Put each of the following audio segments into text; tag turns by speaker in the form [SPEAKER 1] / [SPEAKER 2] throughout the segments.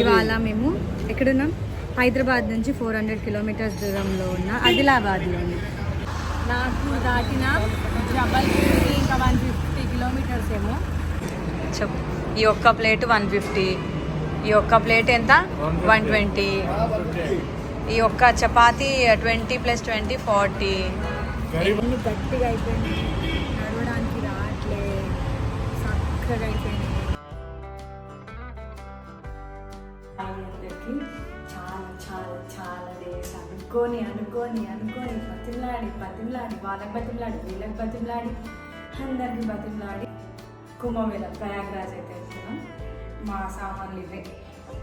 [SPEAKER 1] ఇవాళ మేము ఎక్కడున్నాం? హైదరాబాద్ నుంచి ఫోర్ హండ్రెడ్ కిలోమీటర్స్ దూరంలో ఉన్న ఆదిలాబాద్లో ఉన్నాం నాకు దాటిన జబల్పూర్కి ఇంకా వన్ ఫిఫ్టీ కిలోమీటర్స్ ఏమో.
[SPEAKER 2] చెప్పు ఈ ఒక్క ప్లేట్ వన్ ఫిఫ్టీ. ఈ ఒక్క ప్లేట్ ఎంత? One twenty. ఈ ఒక్క chapati twenty plus twenty forty.
[SPEAKER 1] గట్టిగా అయిపోయింది నడవడానికి రావట్లే చక్కగా అయిపోయింది అనుకోని అనుకోని అనుకోని బతిమలాడి బతిమలాడి వాళ్ళకి బతిమలాడి వీళ్ళకి బతిమలాడి అందరికి బతిమలాడి కుంభమేళ ప్రయాగ్రాజ్ అయితే వెళ్తున్నాం. మా సామాన్లు ఇవే.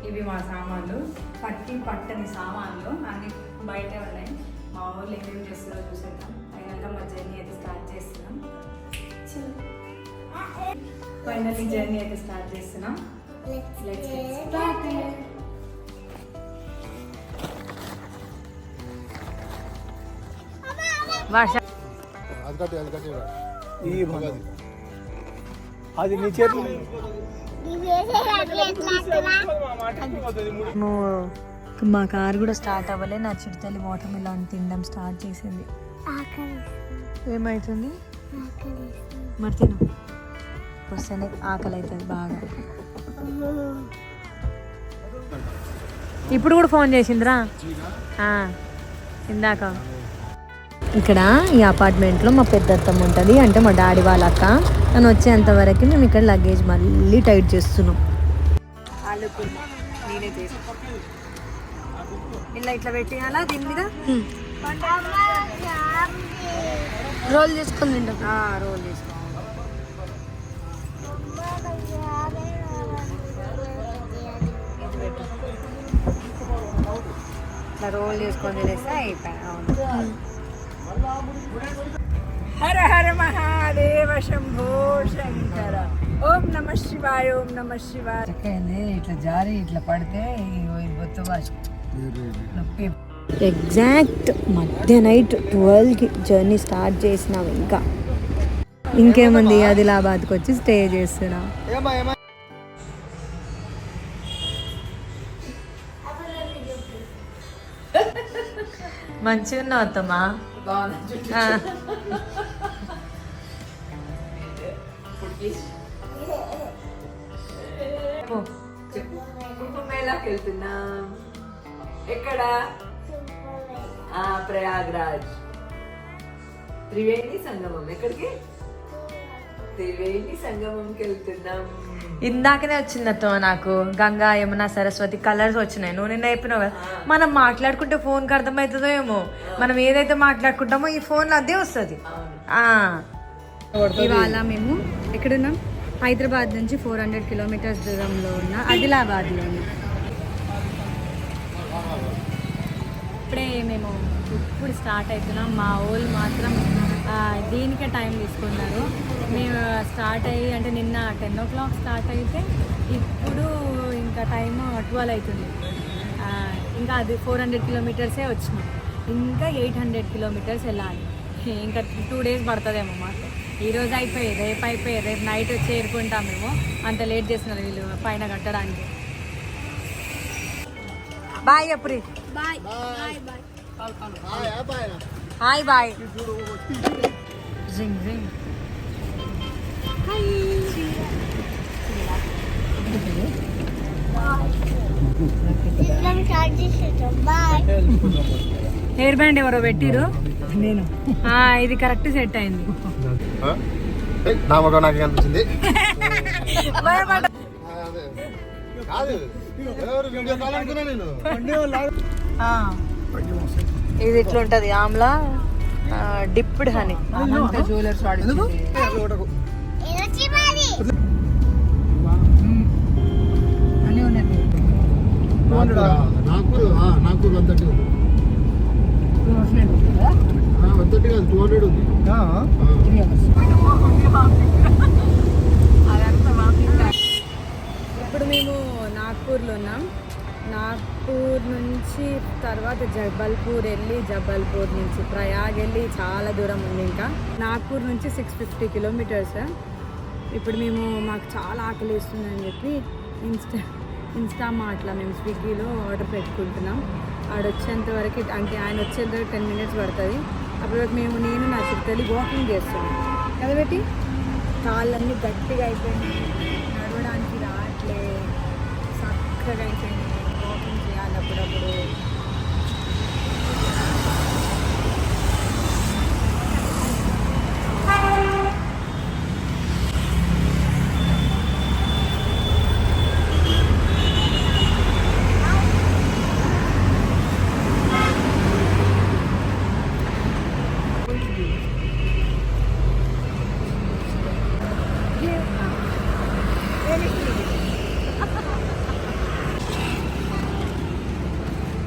[SPEAKER 1] ఇవి మా సామాన్లు. పట్టి పట్టని సామాన్లు. అన్ని బయటే ఉన్నాయి. మా ఊళ్ళో ఏమేమి చేస్తారో చూసేద్దాం. అయినాక మా జర్నీ అయితే స్టార్ట్ చేస్తున్నాం. ఫైనల్లీ జర్నీ అయితే స్టార్ట్ చేస్తున్నాం.
[SPEAKER 3] అది
[SPEAKER 4] నీ చేతులు
[SPEAKER 2] మా కార్ కూడా స్టార్ట్ అవ్వలే నా చిరుతల్లి వాటర్ మిలాన్ తినడం స్టార్ట్ చేసింది. ఏమవుతుంది మరి తిను. వస్తేనే ఆకలి అవుతుంది బాగా ఇప్పుడు కూడా ఫోన్ చేసిందిరా? ఆ, ఇందాక. ఇక్కడ ఈ అపార్ట్మెంట్లో మా పెద్ద అత్తమ్మ ఉంటుంది అంటే మా డాడీ వాళ్ళ అక్క. తను వచ్చేంత వరకు మేము ఇక్కడ లగేజ్ మళ్ళీ టైట్ చేస్తున్నాం. ఆలు కుర్మా నేనే చేసి ఇలా ఇట్లా పెట్టియాలా దీని మీద?
[SPEAKER 1] రోల్ చేసుకొని తింటాం.
[SPEAKER 2] రోల్ చేసుకో ఇట్లా రోల్ చేసుకొని తినేస్తే
[SPEAKER 1] హర హర మహాదేవ శంభో శంకర. ఓం నమ శివాయ ఓం నమ శివాయ.
[SPEAKER 2] ఇట్లా జారి ఇట్లా పడితే బొత్తు నొప్పి. ఎగ్జాక్ట్ మధ్య నైట్ ట్వెల్వ్కి జర్నీ స్టార్ట్ చేసినాం ఇంకా. ఇంకేముంది? ఆదిలాబాద్కి వచ్చి స్టే చేస్తున్నాం.
[SPEAKER 4] ఏమా ఏమా
[SPEAKER 2] మంచిగా ఉన్నావు అత్తమ్మా. ఆ. పో.
[SPEAKER 5] కుంభమేళాకి వెళ్తున్నాం ఎక్కడ ఆ, ప్రయాగ్రాజ్ త్రివేణి సంగమం ఎక్కడికి త్రివేణి సంగమంకి వెళ్తున్నాం.
[SPEAKER 2] ఇందాకనే వచ్చింది అత్తమ్మ నాకు. గంగా యమున సరస్వతి కలర్స్ వచ్చినాయి. నువ్వు నిన్న చెప్పినావు కదా. మనం మాట్లాడుకుంటే ఫోన్కి అర్థమవుతుందో ఏమో. మనం ఏదైతే మాట్లాడుకుంటామో ఈ ఫోన్లో అదే వస్తుంది. ఆ.
[SPEAKER 1] ఇవాళ మేము ఎక్కడున్నాం? హైదరాబాద్ నుంచి ఫోర్ హండ్రెడ్ కిలోమీటర్స్ దూరంలో ఉన్న ఆదిలాబాద్లో ఉన్నాం ఇప్పుడే మేము ఇప్పుడు స్టార్ట్ అవుతున్నాం. మా వాళ్ళు మాత్రం దీనికే టైం తీసుకున్నారు. మేము స్టార్ట్ అయ్యి అంటే నిన్న టెన్ ఓ క్లాక్ స్టార్ట్ అయితే ఇప్పుడు ఇంకా టైం ట్వెల్వ్ అవుతుంది. ఆ, ఇంకా అది ఫోర్ హండ్రెడ్ కిలోమీటర్సే వచ్చినాం. ఇంకా ఎయిట్ హండ్రెడ్ కిలోమీటర్స్ వెళ్ళాలి. ఇంకా టూ డేస్ పడుతుందేమో మాకు. ఈ రోజు అయిపోయి రేపు అయిపోయి రేపు నైట్ వచ్చి చేరుకుంటాం మేము. అంత లేట్ చేస్తున్నారు వీళ్ళు పైన కట్టడానికి.
[SPEAKER 2] బాయ్ అప్పురి.
[SPEAKER 1] బాయ్.
[SPEAKER 2] Hi bye. జింగ్ జింగ్
[SPEAKER 1] హెయిర్ బ్యాండ్ ఎవరో పెట్టిరు నేను. ఇది కరెక్ట్ సెట్ అయింది.
[SPEAKER 3] నా ముఖం నాకు అనిపించింది అదే. కాదు. ఎవరు వీడియో కాల్ అనుకున్నా నేను?
[SPEAKER 2] ఆ. ఇది ఇట్లుంటది ఆమ్లా డిప్డ్ హనీ.
[SPEAKER 1] జ్యువెలర్స్ అన్నీ ఉన్నాయి.
[SPEAKER 3] నాకు నాకు వన్ థర్టీ ఉంది. వన్ థర్టీ కాదు? టూ హండ్రెడ్ ఉంది. ఆ.
[SPEAKER 1] ఇప్పుడు మేము నాగ్పూర్లో ఉన్నాం. నాగ్పూర్ నుంచి తర్వాత జబల్పూర్ వెళ్ళి జబల్పూర్ నుంచి ప్రయాగ్ వెళ్ళి చాలా దూరం ఉంది ఇంకా. నాగ్పూర్ నుంచి సిక్స్ ఫిఫ్టీ కిలోమీటర్స్ ఇప్పుడు మేము మాకు చాలా ఆకలి వేస్తుందని చెప్పి ఇన్స్టా ఇన్స్టా మాట్లా మేము స్విగ్గీలో ఆర్డర్ పెట్టుకుంటున్నాం. ఆడ వచ్చేంత వరకు అంటే ఆయన వచ్చేంత వరకు టెన్ మినిట్స్ పడుతుంది. అప్పటి వరకు మేము నేను నా చిత్తలి వాకింగ్ చేస్తున్నాం. కదా పెట్టి కాళ్ళన్నీ గట్టిగా అయిపోయినాయి. నడవడానికి రావట్లే. చక్కగా అయిపోయింది వాకింగ్ చేయాలి అప్పుడప్పుడు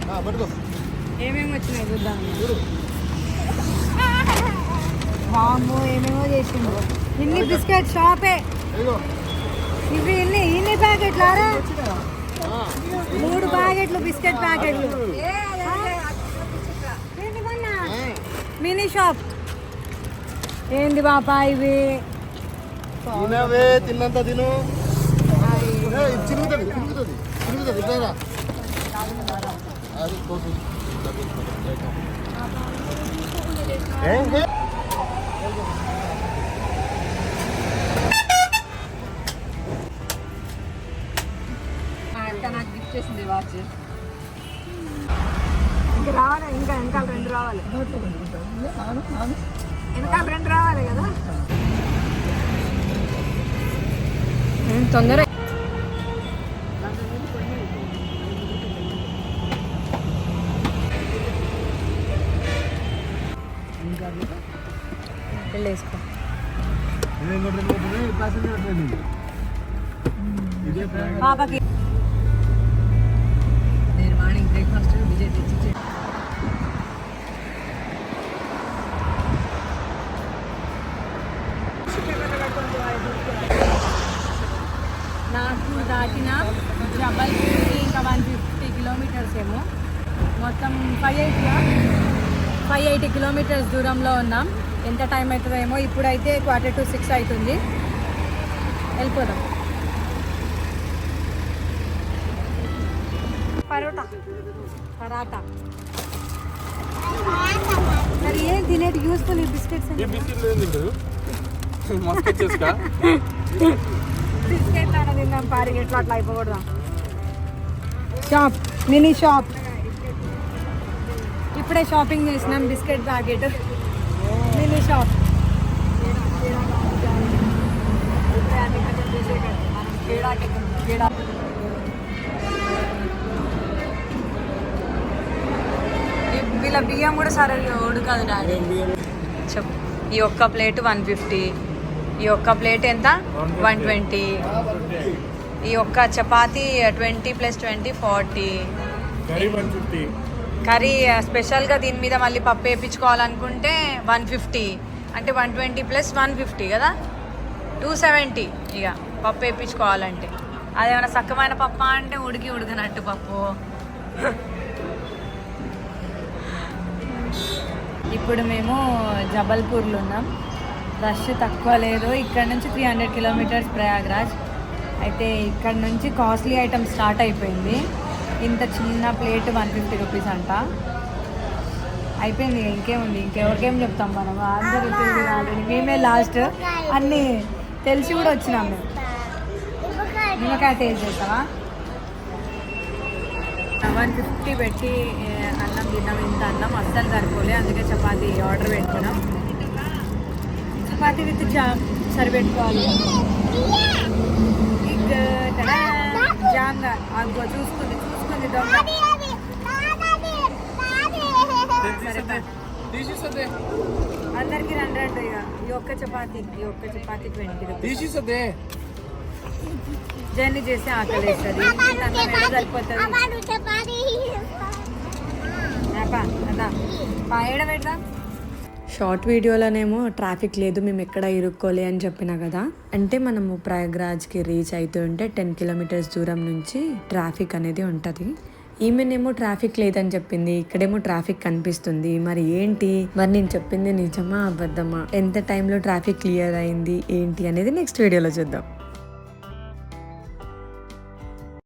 [SPEAKER 3] ఆ, పట్టుకో
[SPEAKER 1] ఏమేమి వచ్చినాయి చూద్దాం వాము ఏమేమో చేసిండు బిస్కెట్ షాపే. ఇవి ఇన్ని ఇన్ని ప్యాకెట్లారా? మూడు ప్యాకెట్లు బిస్కెట్ ప్యాకెట్లు? Mini shop. ఏంది బాపా ఇవి?
[SPEAKER 3] తినవే తిన్నంత తిను. ఏ, ఇది చిరుగుతుంది చిరుగుతుంది చిరుగుతుంది ఇట్లా అది కోసు. ఏం చే-
[SPEAKER 5] మా అక్క నాకు గిఫ్ట్ చేసింది వాచ్
[SPEAKER 1] ఇంకా రావాలి ఇంకా వెనకాల రెండు రావాలి. వెనకాల రెండు రావాలి కదా?
[SPEAKER 2] తొందర వేసుకో
[SPEAKER 1] పాపకి దాటిన జబల్పూర్కి ఇంకా వన్ ఫిఫ్టీ కిలోమీటర్స్ ఏమో. మొత్తం five eighty five eighty kilometres దూరంలో ఉన్నాం. ఎంత టైం అవుతుందో ఏమో ఇప్పుడైతే క్వార్టర్ టు సిక్స్ అవుతుంది. వెళ్ళిపోదాం. పరోటా. పరాటా. మరి ఏం తినేటి? యూస్ఫుల్ ఈ బిస్కెట్స్ బిస్కెట్ అన్న తిందాం పారి ఎట్లా అట్లా అయిపోకూడదాం? Shop mini shop. ఇప్పుడే షాపింగ్ చేసినాం బిస్కెట్ ప్యాకెట్. Mini shop.
[SPEAKER 2] వీళ్ళ బియ్యం కూడా సరే ఓడు కాదు డాడీ. చెప్పు ఈ ఒక్క ప్లేట్ వన్ ఫిఫ్టీ. ఈ ఒక్క ప్లేట్ ఎంత? వన్ ట్వంటీ ఈ ఒక్క chapati twenty plus twenty forty. Curry స్పెషల్గా దీని మీద మళ్ళీ పప్పు వేయించుకోవాలనుకుంటే వన్ ఫిఫ్టీ అంటే one twenty plus one fifty కదా? టూ సెవెంటీ ఇక పప్పు వేయించుకోవాలంటే. అదేమైనా సక్కమైన పప్పు అంటే ఉడికి ఉడకనట్టు పప్పు?
[SPEAKER 1] ఇప్పుడు మేము జబల్పూర్లో ఉన్నాం. రష్ తక్కువ లేదు. ఇక్కడ నుంచి త్రీ హండ్రెడ్ కిలోమీటర్స్ ప్రయాగ్రాజ్. అయితే ఇక్కడ నుంచి కాస్ట్లీ ఐటమ్ స్టార్ట్ అయిపోయింది. ఇంత చిన్న ప్లేట్ వన్ ఫిఫ్టీ రూపీస్ అంట. అయిపోయింది. ఇంకేముంది? ఇంకెవరికేం చెప్తాం మనం? అందరూ తెలియదు ఆల్రెడీ మేమే లాస్ట్ అన్నీ తెలిసి కూడా వచ్చినాం మేము. నిమ్మకాయ టేస్ట్ చేస్తావా? వన్ ఫిఫ్టీ పెట్టి అన్నం తిన్నాం. ఇంత అన్నం అస్సలు సరిపోలే. అందుకే చపాతి ఆర్డర్ పెట్టుకున్నాం. చపాతి విత్ జామ్ సరిపెట్టుకోవాలి ఇక తడా, జామ్గా అగ్గో చూసుకుంది చూసుకుంది దొంగ సరే బా. అందరికి రెండు రెండు ఇక ఈ ఒక్క చపాతి ఈ ఒక్క చపాతి ట్వంటీ రూపీస్ జర్నీ చేస్తే ఆకలి వేస్తుంది అన్నం ఏడ సరిపోతుంది అబ్బా, అదా పాయడం పెడదాం
[SPEAKER 2] షార్ట్ వీడియోలోనేమో ట్రాఫిక్ లేదు మేము ఎక్కడ ఇరుక్కోలే అని చెప్పిన కదా. అంటే మనము ప్రయాగ్రాజ్కి రీచ్ అవుతుంటే టెన్ కిలోమీటర్స్ దూరం నుంచి ట్రాఫిక్ అనేది ఉంటుంది. ఈమెనేమో ట్రాఫిక్ లేదని చెప్పింది ఇక్కడేమో ట్రాఫిక్ కనిపిస్తుంది. మరి ఏంటి? మరి నేను చెప్పింది నిజమా అబద్ధమా? ఎంత టైంలో ట్రాఫిక్ క్లియర్ అయింది ఏంటి అనేది నెక్స్ట్ వీడియోలో చూద్దాం.